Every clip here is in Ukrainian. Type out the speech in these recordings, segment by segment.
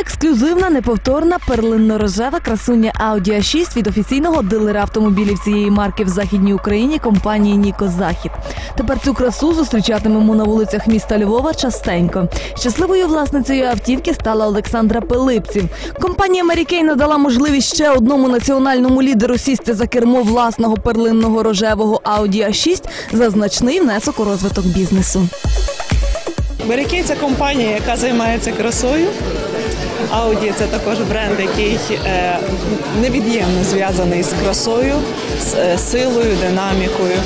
Ексклюзивна, неповторна, перлинно-рожева красуня Audi a 6 від офіційного дилера автомобілів цієї марки в Західній Україні компанії Ніко Захід. Тепер цю красу зустрічатимемо на вулицях міста Львова частенько. Щасливою власницею автівки стала Олександра Пилипців. Компанія Kay надала можливість ще одному національному лідеру сісти за кермо власного перлинного рожевого Audi a 6 за значний внесок у розвиток бізнесу. Берекей це компанія, яка займається красою. Audi – це також бренд, який е, невід'ємно зв'язаний з красою, з е, силою, динамікою.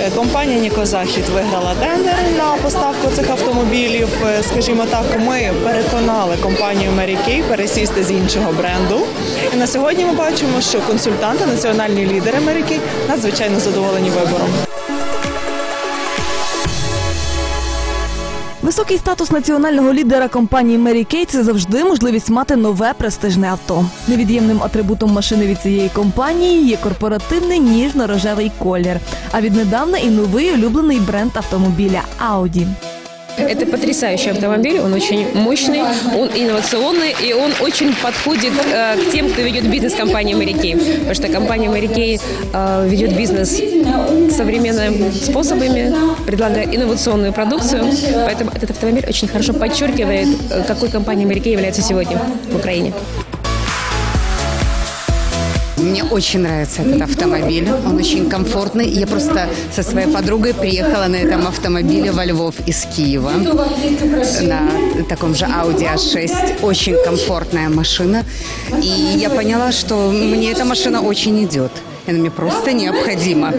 Е, Компанія Ніко Захід виграла тендер на поставку цих автомобілів. Скажімо так, ми переконали компанію Kay пересісти з іншого бренду. І на сьогодні ми бачимо, що консультанти, національні лідери Kay надзвичайно задоволені вибором. Високий статус національного лідера компанії Мері Kay – це завжди можливість мати нове престижне авто. Невід'ємним атрибутом машини від цієї компанії є корпоративний ніжно-рожевий колір. А віднедавна і новий улюблений бренд автомобіля Audi. Это потрясающий автомобиль, он очень мощный, он инновационный, и он очень подходит э, к тем, кто ведет бизнес компании Kay. Потому что компания Kay э, ведет бизнес современными способами, предлагая инновационную продукцию. Поэтому этот автомобиль очень хорошо подчеркивает, э, какой Mary Kay является сегодня в Украине. Мне очень нравится этот автомобиль. Он очень комфортный. Я просто со своей подругой приехала на этом автомобиле во Львов из Киева на таком же Audi A6. Очень комфортная машина. И я поняла, что мне эта машина очень идет. Она мне просто необходима.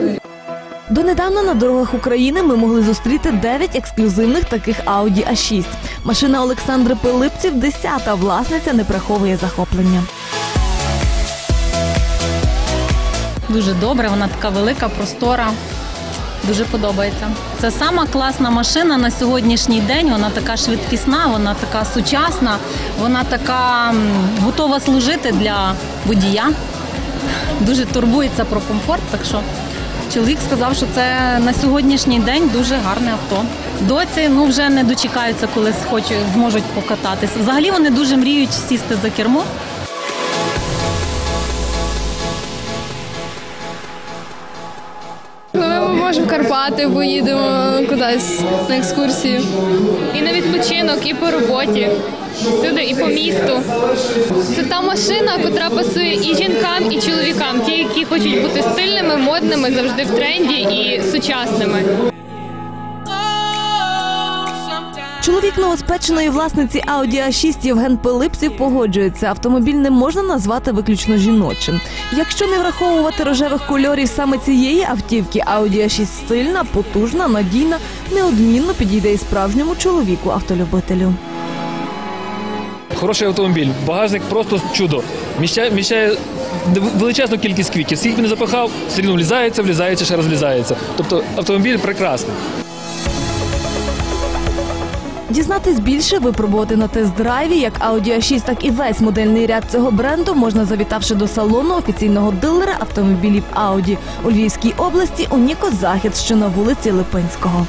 Донедавна на дорогах України ми могли зустріти 9 ексклюзивних таких Audi A6. Машина Олександри Пилипців, десята власниця, не приховує захоплення. Дуже добре, вона така велика, простора. Дуже подобається. Це сама класна машина на сьогоднішній день. Вона така швидкісна, вона така сучасна, вона така готова служити для водія. Дуже турбується про комфорт. Так що чоловік сказав, що це на сьогоднішній день дуже гарне авто. Доці ну вже не дочекаються, коли схочуть, зможуть покататись. Взагалі вони дуже мріють сісти за кермо. В Карпати, поїдемо кудись на екскурсію. І на відпочинок, і по роботі. Сюди і по місту. Це та машина, котра пасує і жінкам, і чоловікам. Ті, які хочуть бути стильними, модними, завжди в тренді і сучасними. Чоловік новоспеченої власниці Audi A6 Євген Пилипців погоджується, автомобіль не можна назвати виключно жіночим. Якщо не враховувати рожевих кольорів саме цієї автівки, Audi A6 стильна, потужна, надійна, неодмінно підійде і справжньому чоловіку автолюбителю. Хороший автомобіль, багажник просто чудо. Міщає, міщає величезну кількість квітів. Скільки не запихав, все рівно влізається, влізається, ще розлізається. Тобто автомобіль прекрасний. Дізнатись більше, випробувати на тест-драйві як Audi A6, так і весь модельний ряд цього бренду можна завітавши до салону офіційного дилера автомобілів Audi у Львівській області у Нікозахід, що на вулиці Липинського.